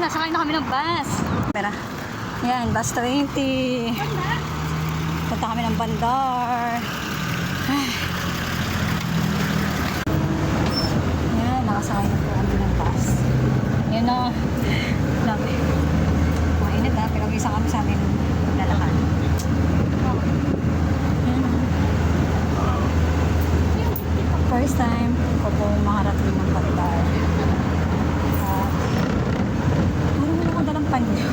nasakay na kami ng bus. Pera. Yan, bus 20. Punta kami ng bandar. Ay. Yan, nakasakay na po kami ng bus. Yan na. Grabe. Mainit ha, pero isa kami sa amin lalakad. First time ko po makarating ng bandar. At Puro ako panyo.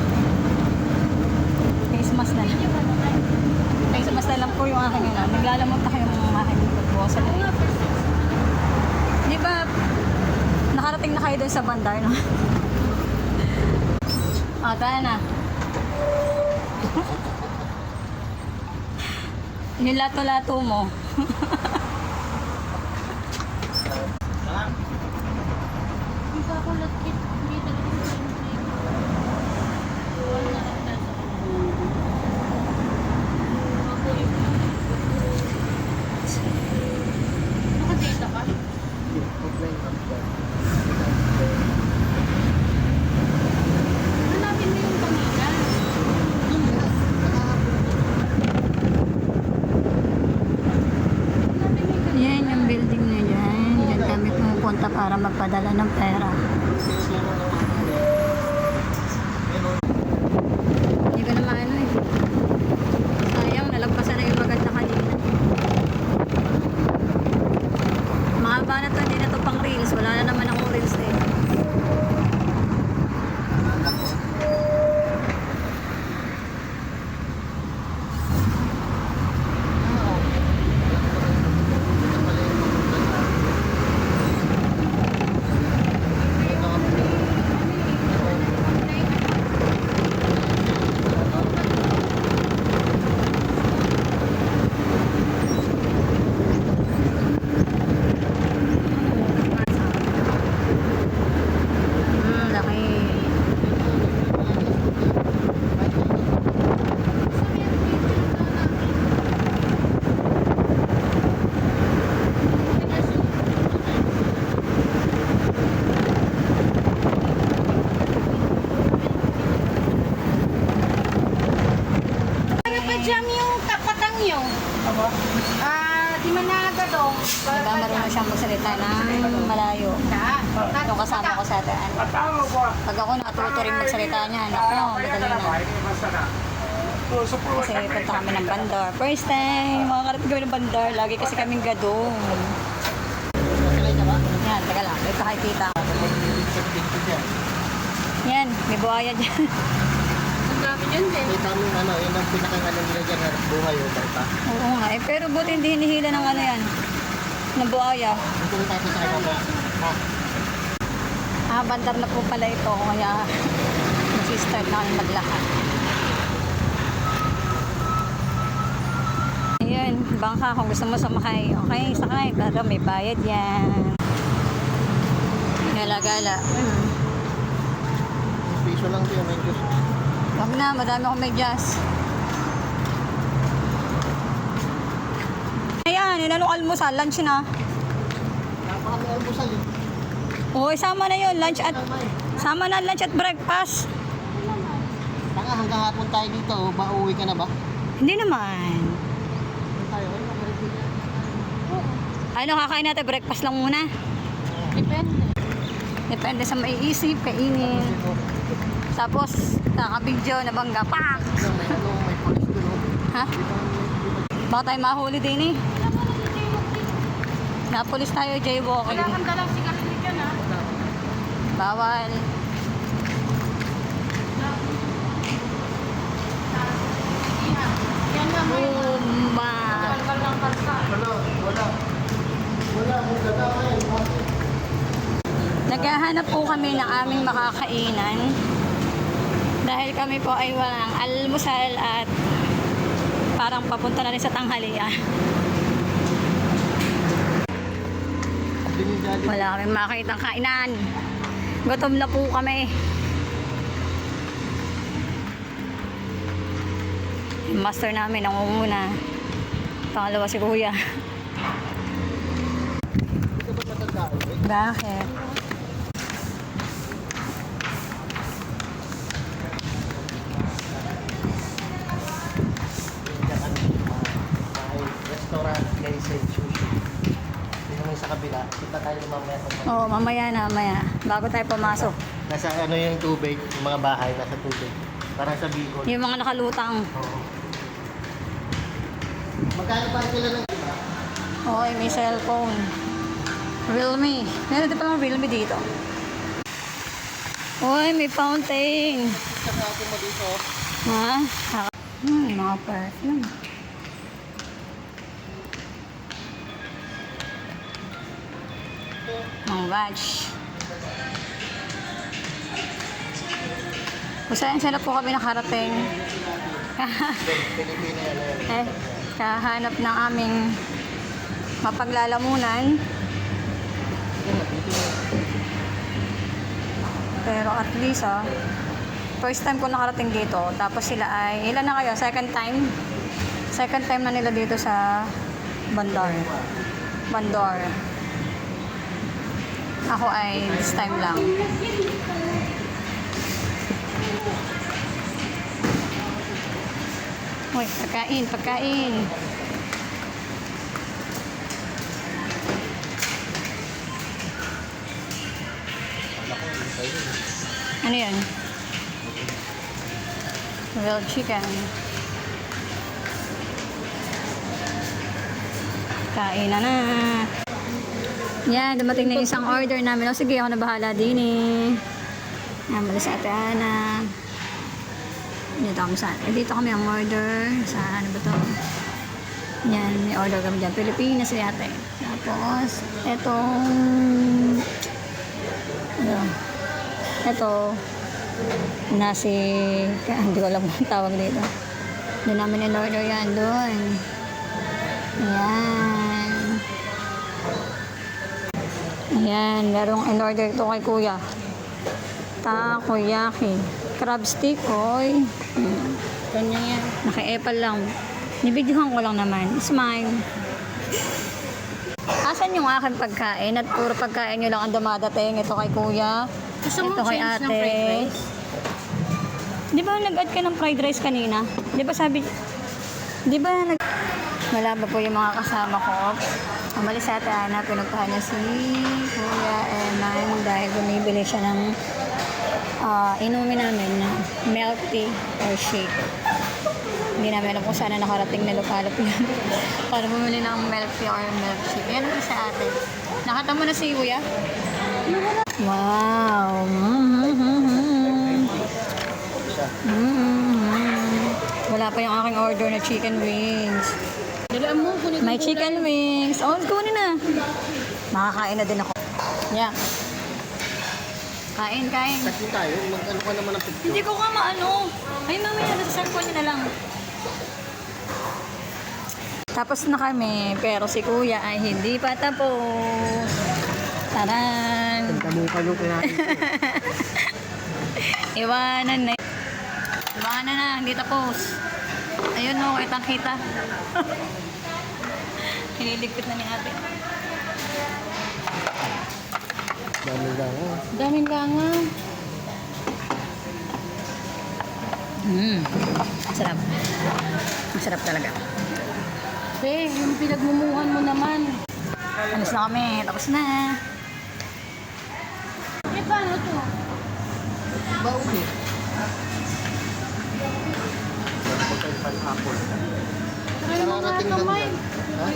Face mask na lang. Face mask na lang po yung aking ano. Naglalamot na kayo ng mga aking po sa loob. Di ba, nakarating na kayo dun sa bandar, no? Ah, tayo na. yung lato-lato mo. Ah, di man nagadong. Diba, marunong siyang magsalita ng malayo. Yung kasama ko sa atin. Pag ako natuto rin magsalita niya, naku, madali na. Kasi punta kami ng bandar. First time, makakarating kami ng bandar. Lagi kasi kaming gadong. Yan, teka lang. May pakikita ko. Yan, may buhaya dyan. Dami yun din. Kita mo ano, yun ang pinakangano nila dyan, harap buhay o barta. Oo nga eh. Pero buti hindi hinihila ng ano yan. Ng buhaya. Ito yung tayo sa kanya. Ha? Ah, bandar na po pala ito. Kaya mag-start na kami maglakad. Ayun, bangka kung gusto mo sumakay. Okay, sakay. Pero may bayad yan. Gala-gala. Hmm. Piso lang din, may Diyos. Huwag na, madami akong medyas. Ayan, yun anong almusal? Lunch na. Napakami almusal eh. Oo, sama na yun. Lunch at... Eh. Sama na lunch at breakfast. Tanga, hanggang hapon tayo dito, oh. mauwi ka na ba? Hindi naman. Ano, kakain natin breakfast lang muna. Depende. Depende sa maiisip, kainin. Tapos, nakabidyo, nabangga, pak! Ha? Baka tayo mahuli din eh. Lang. Napulis tayo jaywalking. Wala kang dalang sigarilyo dyan ha. Bawal. Bumba! Naghahanap po kami ng aming makakainan. Dahil kami po ay walang almusal at parang papunta na rin sa tanghalian. Wala kaming makakita kainan. Gutom na po kami. Yung master namin, ang una. Pangalawa si kuya. Bakit? Kita tayo mamaya mga. Oo, mamaya na, mamaya. Bago tayo pumasok. Nasa ano yung tubig, yung mga bahay, nasa tubig. Parang sa Bicol. Yung mga nakalutang. Oo. Magkano pa sila ng iba? Oo, may cellphone. Realme. Meron din palang Realme dito. Uy, may fountain. Sa atin mo dito. Ha? Hmm, mga perfume. Mga watch. Pasensya na po kami nakarating. Eh, kahanap ng aming mapaglalamunan. Pero at least, ah, first time ko nakarating dito. Tapos sila ay, ilan na kayo? Second time? Second time na nila dito sa Bandar. Bandar. Ako ay this time lang. Uy, pagkain, pagkain. Ano yan? Grilled chicken. Kain na na. Yan, dumating na isang order namin. O sige, ako na bahala din eh. Yan, mali sa ate Ana. Dito kami sa, eh, dito kami ang order. Sa ano ba to? Yan, may order kami dyan. Pilipinas yate. Tapos, etong... Ano? Ito, nasi, hindi ko alam kung tawag dito. Doon namin in-order yan, doon. Ayan. Ayan, merong in-order ito kay kuya. Takoyaki. Crab stick, oy. Hmm. Kanya yan. Naka-epal lang. Nibidyohan ko lang naman. Smile. Asan yung aking pagkain? At puro pagkain nyo lang ang dumadating. Ito kay kuya. Gusto mo Ito kay ng ate. fried rice? Di ba nag-add ka ng fried rice kanina? Di ba sabi... Di ba nag... Wala ba po yung mga kasama ko? Umalis sa ate Ana, pinuntahan niya si Kuya Eman dahil bumibili siya ng ah, inumin namin na milk tea or shake. Hindi namin alam kung saan na nakarating na lupalop yan. Para bumili ng milk tea or milkshake. Yan ang sa ate. Nakata mo na si Kuya? Wow! Mm-hmm. Mm-hmm. Wala pa yung aking order na chicken wings. Mo, May chicken wings. Oh, kunin na. Makakain na din ako. Yeah. Kain, kain. Kasi tayo, mag-ano ka naman ng picture. Hindi ko nga maano. Ay, mamaya na sa cellphone niya na lang. Tapos na kami, pero si kuya ay hindi pa tapos. Taran! Kamuka nung kinain. Iwanan na. Iwanan na, hindi tapos. Ayun o, kitang kita. Hiniligpit na ni ate. Dami lang. oh. Daming langaw. Mmm. Sarap. Masarap talaga. Eh, yung pinagmumuhan mo naman. Alis na kami. Tapos na. Eh, paano to? Bauli. Nga Kararating lang kamay. yan. Ha?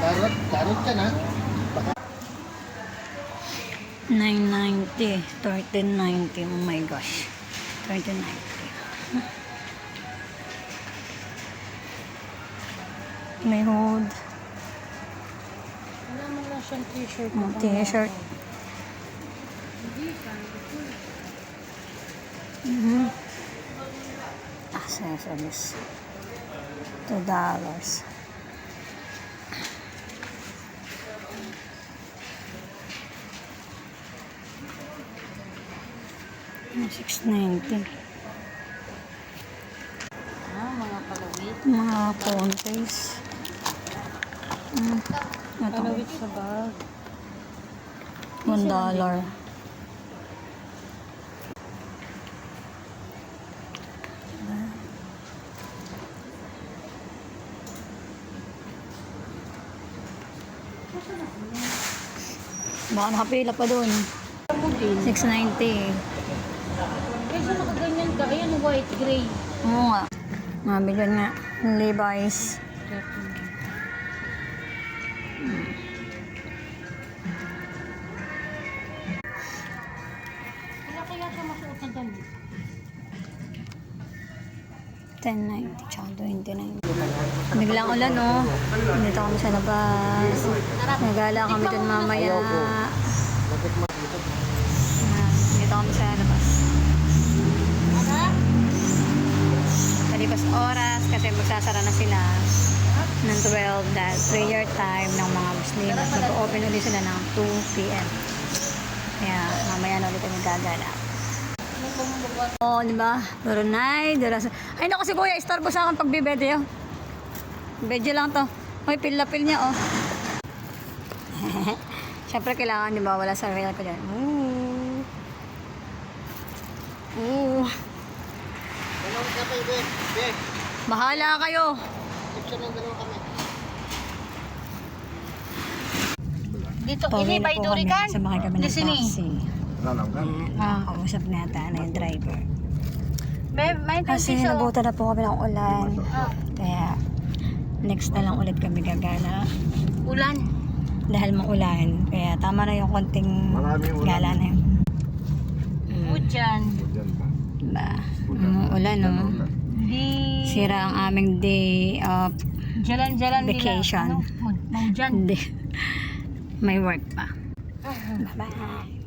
Karot, karot yan ha? 990. 1390. Oh my gosh. 1390. May hood. Wala mo lang siyang t-shirt. Mga t-shirt. Mhm. Accessories. Two dollars. Six ninety. Ah, mga palawit. Mga phone case. Mm. Palawit sa bag. One dollar. Baka nakapila pa doon. Mo din. 690. Kaysa nakaganyan ka. Ayan, white, gray. Oo nga. Mabilon nga. Ng Levi's. Wala kaya siya masuot na damit. 1090 tsaka 29. Biglang ulan, oh. Dito kami sa labas. Nagala kami dun mamaya. Dito kami sa labas. Kalipas oras kasi magsasara na sila ng 12 dahil prayer time ng mga Muslim. Mag-open ulit sila ng 2 p.m. Kaya mamaya na ulit kami gagala. Oo, oh, di ba? Pero nay, dala sa... Ay, naku si Kuya, sa akin pagbibedyo. Bedyo lang to. May pil-lapil niya, oh. Siyempre, kailangan, di ba, wala sa rail ko dyan. Ooh. Ooh. Dalawang kape, be. Be. Bahala kayo. Picture ng dalawa kami. Dito, ini by. Durican. Sabakay kami ng Listening. Taxi. Ah, kausap na yata na yung driver. May, may Kasi piso. nabuta na po kami ng ulan. Ah, Kaya, next na lang ulit kami gagala. ulan. dahil maulan. Kaya tama na yung konting gala na yun. Mm, Udyan. ba? Mm, ulan, no? Di... Sira ang aming day of Jalan-jalan Vacation. nila. Hindi. May work pa. Bye-bye.